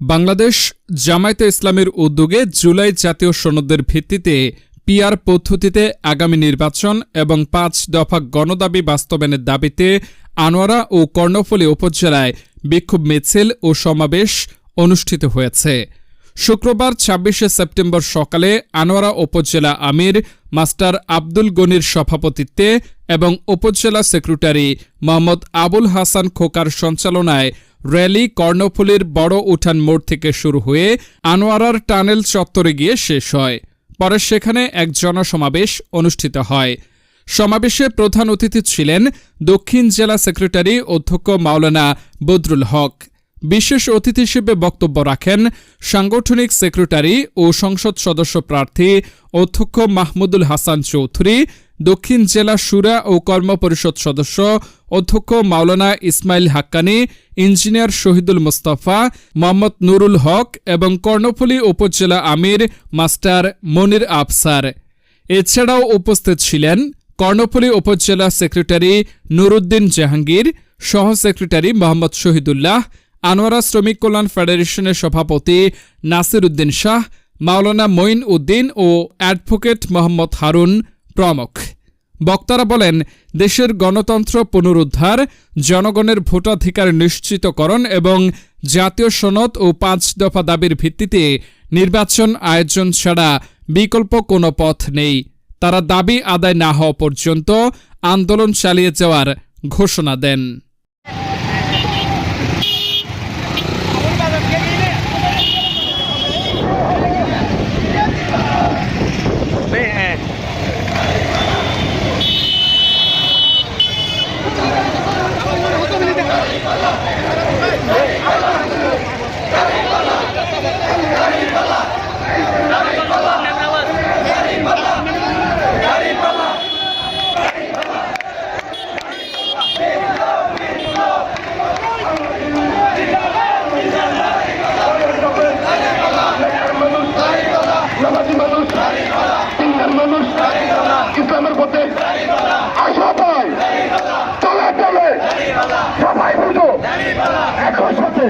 বাংলাদেশ জামায়াতে ইসলামের উদ্যোগে জুলাই জাতীয় সনদের ভিত্তিতে পিআর পদ্ধতিতে আগামী নির্বাচন এবং পাঁচ দফা গণদাবি বাস্তবায়নের দাবিতে আনোয়ারা ও কর্ণফুলী উপজেলায় বিক্ষোভ মিছিল ও সমাবেশ অনুষ্ঠিত হয়েছে। শুক্রবার ছাব্বিশে সেপ্টেম্বর সকালে আনোয়ারা উপজেলা আমির মাস্টার আব্দুল গনির সভাপতিত্বে এবং উপজেলা সেক্রেটারি মোহাম্মদ আবুল হাসান খোকার সঞ্চালনায় র্যালি কর্ণফুলীর বড় উঠান মোড় থেকে শুরু হয়ে আনোয়ারার টানেল চত্বরে গিয়ে শেষ হয়। পরে সেখানে এক জনসমাবেশ অনুষ্ঠিত হয়। সমাবেশে প্রধান অতিথি ছিলেন দক্ষিণ জেলা সেক্রেটারি অধ্যক্ষ মাওলানা বদরুল হক। বিশেষ অতিথি হিসেবে বক্তব্য রাখেন সাংগঠনিক সেক্রেটারি ও সংসদ সদস্য প্রার্থী অধ্যক্ষ মাহমুদুল হাসান চৌধুরী দক্ষিণ জেলা সুরা ও কর্মপরিষদ সদস্য অধ্যক্ষ মাওলানা ইসমাইল হাক্কানি, ইঞ্জিনিয়ার শহীদুল মোস্তফা, মোহাম্মদ নুরুল হক এবং কর্ণফুলী উপজেলা আমির মাস্টার মনির আফসার। এছাড়াও উপস্থিত ছিলেন কর্ণফুলী উপজেলা সেক্রেটারি নুরুদ্দিন জাহাঙ্গীর, সহ সেক্রেটারি মোহাম্মদ শহীদুল্লাহ, আনোয়ারা শ্রমিক কল্যাণ ফেডারেশনের সভাপতি নাসির উদ্দিন শাহ, মাওলানা মঈন উদ্দিন ও অ্যাডভোকেট মোহাম্মদ হারুন প্রমুখ। বক্তারা বলেন, দেশের গণতন্ত্র পুনরুদ্ধার, জনগণের ভোটাধিকার নিশ্চিতকরণ এবং জাতীয় সনদ ও পাঁচ দফা দাবির ভিত্তিতে নির্বাচন আয়োজন ছাড়া বিকল্প কোনো পথ নেই। তারা দাবি আদায় না হওয়া পর্যন্ত আন্দোলন চালিয়ে যাওয়ার ঘোষণা দেন। সাথে।